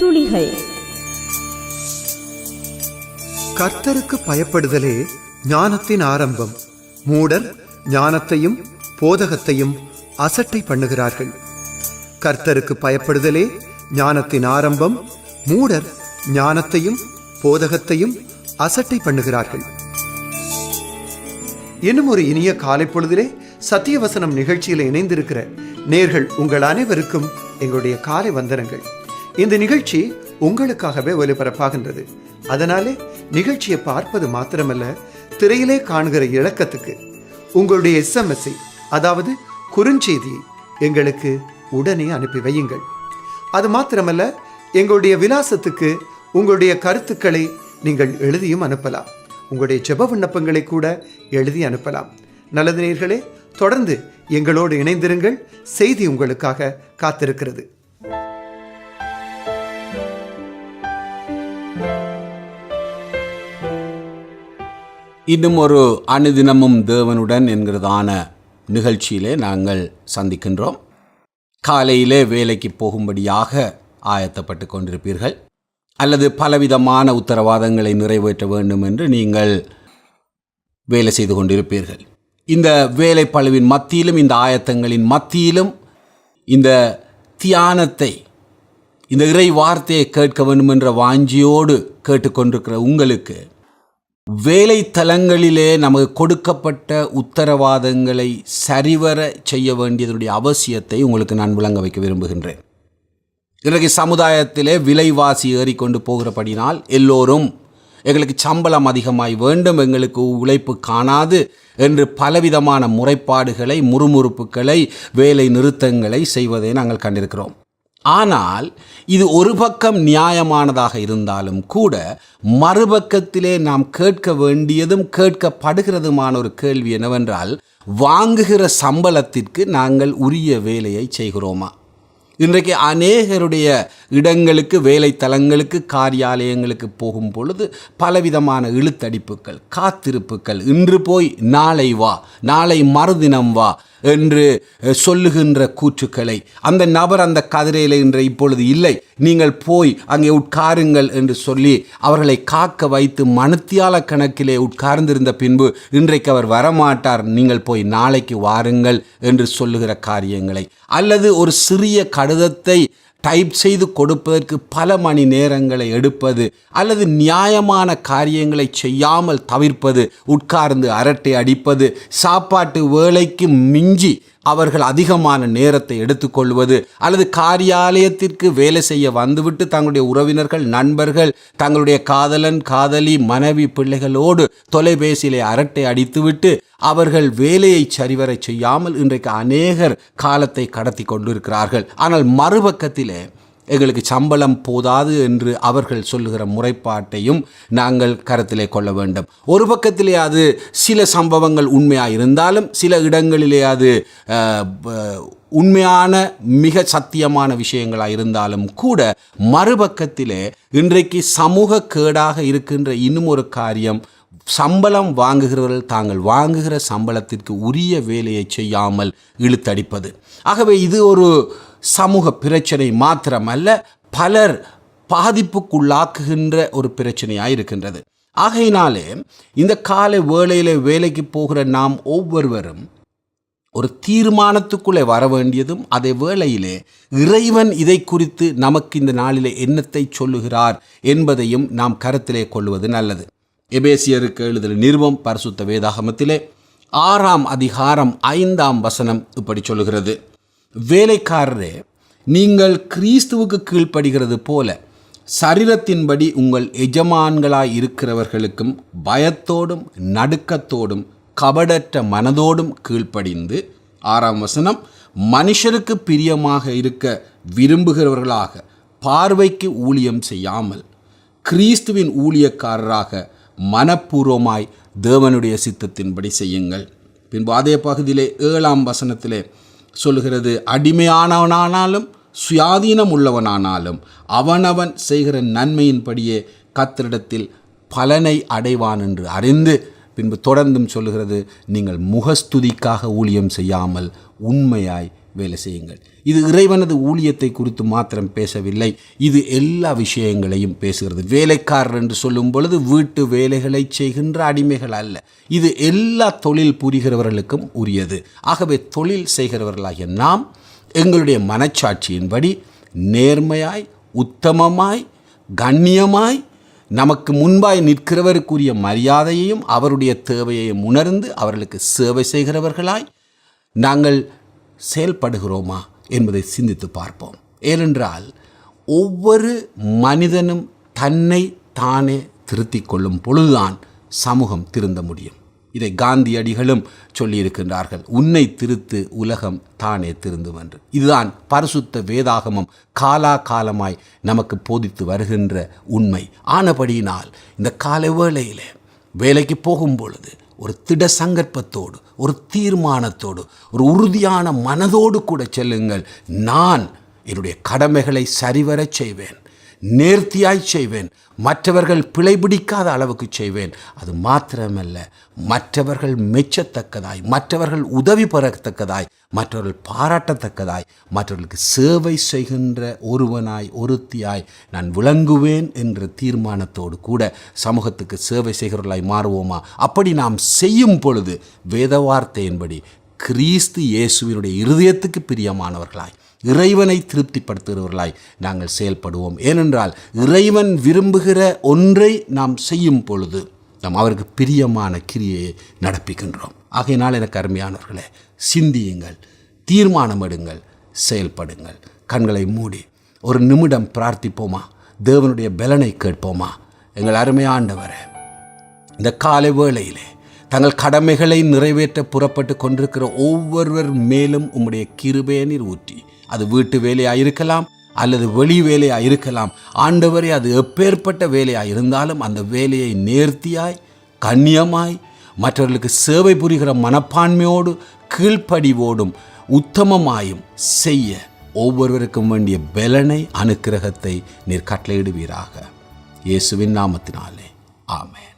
துளிகள். கர்த்தருக்கு பயப்படுதலே ஞானத்தின் ஆரம்பம். மூடர் ஞானத்தையும் போதகத்தையும் அசட்டை பண்ணுகிறார்கள். கர்த்தருக்கு பயப்படுதலே ஞானத்தின் ஆரம்பம். மூடர் ஞானத்தையும் போதகத்தையும் அசட்டை பண்ணுகிறார்கள். இன்னும் ஒரு இனிய காலை பொழுதிலே சத்தியவசனம் நிகழ்ச்சியில் இணைந்திருக்கிற நேர்கள் உங்கள் அனைவருக்கும் எங்களுடைய காலை வந்தனங்கள். இந்த நிகழ்ச்சி உங்களுக்காகவே ஒலிபரப்பாகின்றது. அதனாலே நிகழ்ச்சியை பார்ப்பது மாத்திரமல்ல திரையிலே காண்கிற இலக்கத்துக்கு உங்களுடைய எஸ்எம்எஸ்ஐ அதாவது குறுஞ்செய்தியை எங்களுக்கு உடனே அனுப்பி வையுங்கள். அது மாத்திரமல்ல எங்களுடைய விலாசத்துக்கு உங்களுடைய கருத்துக்களை நீங்கள் எழுதியும் அனுப்பலாம். உங்களுடைய ஜெப விண்ணப்பங்களை கூட எழுதி அனுப்பலாம். நல்லது நேர்களே தொடர்ந்து எங்களோடு இணைந்திருங்கள். செய்தி உங்களுக்காக காத்திருக்கிறது. இன்னும் ஒரு அனுதினமும் தேவனுடன் என்கிறதான நிகழ்ச்சியிலே நாங்கள் சந்திக்கின்றோம். காலையிலே வேலைக்கு போகும்படியாக ஆயத்தப்பட்டு கொண்டிருப்பீர்கள். அல்லது பலவிதமான உத்தரவாதங்களை நிறைவேற்ற வேண்டும் என்று நீங்கள் வேலை செய்து கொண்டிருப்பீர்கள். இந்த வேலை பழுவின் மத்தியிலும் இந்த ஆயத்தங்களின் மத்தியிலும் இந்த தியானத்தை இந்த இறை வார்த்தையை கேட்க வேண்டும் என்ற வாஞ்சியோடு கேட்டுக்கொண்டிருக்கிற உங்களுக்கு வேலை தலங்களிலே நமக்கு கொடுக்கப்பட்ட உத்தரவாதங்களை சரிவர செய்ய வேண்டியதனுடைய அவசியத்தை உங்களுக்கு நான் விளங்க வைக்க விரும்புகின்றேன். இன்றைக்கு சமுதாயத்திலே விலைவாசி ஏறிக்கொண்டு போகிறபடினால் எல்லோரும் எங்களுக்கு சம்பளம் அதிகமாய் வேண்டும் எங்களுக்கு உழைப்பு காணாது என்று பலவிதமான முறைப்பாடுகளை முறுமுறுப்புகளை வேலை நிறுத்தங்களை செய்வதை நாங்கள் கண்டிருக்கிறோம். ஆனால் இது ஒரு பக்கம் நியாயமானதாக இருந்தாலும் கூட மறுபக்கத்திலே நாம் கேட்க வேண்டியதும் கேட்கப்படுகிறதுமான ஒரு கேள்வி என்னவென்றால் வாங்குகிற சம்பளத்திற்கு நாங்கள் உரிய வேலையை செய்கிறோமா? இன்றைக்கு அநேகருடைய இடங்களுக்கு வேலைத்தலங்களுக்கு காரியாலயங்களுக்கு போகும் பொழுது பலவிதமான இழுத்தடிப்புகள் காத்திருப்புகள். இன்று போய் நாளை வா நாளை மறுதினம் வா என்று சொல்லுகின்ற கூற்றுக்களை. அந்த நபர் அந்த கதிரையில் இன்று இப்பொழுது இல்லை. நீங்கள் போய் அங்கே உட்காருங்கள் என்று சொல்லி அவர்களை காக்க வைத்து மனுத்தியால கணக்கிலே உட்கார்ந்திருந்த பின்பு இன்றைக்கு அவர் வரமாட்டார். நீங்கள் போய் நாளைக்கு வாருங்கள் என்று சொல்லுகிற காரியங்களை. அல்லது ஒரு சிறிய கடிதத்தை டைப் செய்து கொடுப்பதற்கு பல மணி நேரங்களை எடுப்பது அல்லது நியாயமான காரியங்களை செய்யாமல் தவிர்ப்பது உட்கார்ந்து அரட்டை அடிப்பது சாப்பாட்டு வேலைக்கு மிஞ்சி அவர்கள் அதிகமான நேரத்தை எடுத்துக்கொள்வது அல்லது காரியாலயத்திற்கு வேலை செய்ய வந்துவிட்டு தங்களுடைய உறவினர்கள் நண்பர்கள் தங்களுடைய காதலன் காதலி மனைவி பிள்ளைகளோடு தொலைபேசியிலே அரட்டை அடித்துவிட்டு அவர்கள் வேலையை சரிவர செய்யாமல் இன்றைக்கு அநேகர் காலத்தை கடத்தி கொண்டிருக்கிறார்கள். ஆனால் மறுபக்கத்திலே எங்களுக்கு சம்பளம் போதாது என்று அவர்கள் சொல்லுகிற முறைப்பாட்டையும் நாங்கள் கருத்திலே கொள்ள வேண்டும். ஒரு பக்கத்திலே அது சில சம்பவங்கள் உண்மையாக இருந்தாலும் சில இடங்களிலே அது உண்மையான மிக சத்தியமான விஷயங்களாக இருந்தாலும் கூட மறுபக்கத்திலே இன்றைக்கு சமூக கேடாக இருக்கின்ற இன்னும் ஒரு காரியம் சம்பளம் வாங்குகிறவர்கள் தாங்கள் வாங்குகிற சம்பளத்திற்கு உரிய வேலையை செய்யாமல் இழுத்தடிப்பது. ஆகவே இது ஒரு சமூக பிரச்சனை மாத்திரமல்ல பலர் பாதிப்புக்குள்ளாக்குகின்ற ஒரு பிரச்சனையாக இருக்கின்றது ஆகையினாலே இந்த காலை வேலையில் வேலைக்கு போகிற நாம் ஒவ்வொருவரும் ஒரு தீர்மானத்துக்குள்ளே வர வேண்டியதும் அதே வேளையிலே இறைவன் இதை குறித்து நமக்கு இந்த நாளிலே என்னத்தை சொல்லுகிறார் என்பதையும் நாம் கருத்திலே கொள்வது நல்லது. எபேசியருக்கு எழுதல் நிருபம் பரிசுத்த வேதாகமத்திலே ஆறாம் அதிகாரம் ஐந்தாம் வசனம் இப்படி சொல்லுகிறது. வேலைக்காரரே நீங்கள் கிறிஸ்துவுக்கு கீழ்ப்படுகிறது போல சரீரத்தின்படி உங்கள் எஜமான்களாய் இருக்கிறவர்களுக்கும் பயத்தோடும் நடுக்கத்தோடும் கபடற்ற மனதோடும் கீழ்ப்படிந்து ஆறாம் வசனம் மனுஷருக்கு பிரியமாக இருக்க விரும்புகிறவர்களாக பார்வைக்கு ஊழியம் செய்யாமல் கிறிஸ்துவின் ஊழியக்காரராக மனப்பூர்வமாய் தேவனுடைய சித்தத்தின்படி செய்யுங்கள். பின்பு அதே பகுதியிலே ஏழாம் வசனத்திலே சொல்லுகிறது அடிமையானவனானாலும் சுயாதீனம் உள்ளவனானாலும் அவனவன் செய்கிற நன்மையின்படியே கத்தரிடத்தில் பலனை அடைவான் என்று அறிந்து பின்பு தொடர்ந்தும் சொல்லுகிறது நீங்கள் முகஸ்துதிக்காக ஊழியம் செய்யாமல் உண்மையாய் வேலை செய்யுங்கள். இது இறைவனது ஊழியத்தை குறித்து மாத்திரம் பேசவில்லை. இது எல்லா விஷயங்களையும் பேசுகிறது. வேலைக்காரர் என்று சொல்லும் பொழுது வீட்டு வேலைகளை செய்கின்ற அடிமைகள் அல்ல. இது எல்லா தொழில் புரிகிறவர்களுக்கும் உரியது. ஆகவே தொழில் செய்கிறவர்களாகிய நாம் எங்களுடைய மனச்சாட்சியின்படி நேர்மையாய் உத்தமமாய் கண்ணியமாய் நமக்கு முன்பாய் நிற்கிறவருக்குரிய மரியாதையையும் அவருடைய தேவையையும் உணர்ந்து அவர்களுக்கு சேவை செய்கிறவர்களாய் நாங்கள் செயல்படுகிறோமா என்பதை சிந்தித்து பார்ப்போம். ஏனென்றால் ஒவ்வொரு மனிதனும் தன்னை தானே திருத்திக் கொள்ளும் பொழுதுதான் சமூகம் திருந்த முடியும். இதை காந்தியடிகளும் சொல்லியிருக்கின்றார்கள் உன்னை திருத்து உலகம் தானே திருந்தும் என்று. இதுதான் பரிசுத்த வேதாகமம் காலாகாலமாய் நமக்கு போதித்து வருகின்ற உண்மை. ஆனபடியினால் இந்த கால வேளையில் வேலைக்கு போகும் பொழுது ஒரு திட சங்கற்பத்தோடு ஒரு தீர்மானத்தோடு ஒரு உறுதியான மனதோடு கூட செல்லுங்கள். நான் என்னுடைய கடமைகளை சரிவரச் செய்வேன். நேர்த்தியாய் செய்வேன். மற்றவர்கள் பிழை பிடிக்காத அளவுக்கு செய்வேன். அது மாத்திரமல்ல மற்றவர்கள் மெச்சத்தக்கதாய் மற்றவர்கள் உதவி பெறத்தக்கதாய் மற்றவர்கள் பாராட்டத்தக்கதாய் மற்றவர்களுக்கு சேவை செய்கின்ற ஒருவனாய் ஒருத்தியாய் நான் விளங்குவேன் என்ற தீர்மானத்தோடு கூட சமூகத்துக்கு சேவை செய்கிறவர்களாய் மாறுவோமா? அப்படி நாம் செய்யும் பொழுது வேத வார்த்தையின்படி கிறிஸ்து இயேசுவினுடைய இருதயத்துக்கு பிரியமானவர்களாய் இறைவனை திருப்திப்படுத்துகிறவர்களாய் நாங்கள் செயல்படுவோம். ஏனென்றால் இறைவன் விரும்புகிற ஒன்றை நாம் செய்யும் பொழுது நாம் அவருக்கு பிரியமான கிரியையை நடப்பிக்கின்றோம். ஆகையினால் எனக்கு அருமையானவர்களே சிந்தியுங்கள் தீர்மானம் எடுங்கள் செயல்படுங்கள். கண்களை மூடி ஒரு நிமிடம் பிரார்த்திப்போமா? தேவனுடைய பலனை கேட்போமா? எங்கள் அருமையாண்டவரை இந்த காலை வேளையிலே தங்கள் கடமைகளை நிறைவேற்ற புறப்பட்டு கொண்டிருக்கிற ஒவ்வொருவர் மேலும் உம்முடைய கிருபையை நீர் ஊற்றி அது வீட்டு வேலையாக இருக்கலாம் அல்லது வெளி வேலையாக இருக்கலாம் ஆண்டவரே அது எப்பேற்பட்ட வேலையாக இருந்தாலும் அந்த வேலையை நேர்த்தியாய் கண்ணியமாய் மற்றவர்களுக்கு சேவை புரிகிற மனப்பான்மையோடு கீழ்ப்படிவோடும் உத்தமமாயும் செய்ய ஒவ்வொருவருக்கும் வேண்டிய பலனை அனுக்கிரகத்தை நீர் கட்டளையிடுவீராக. இயேசுவின் நாமத்தினாலே. ஆமேன்.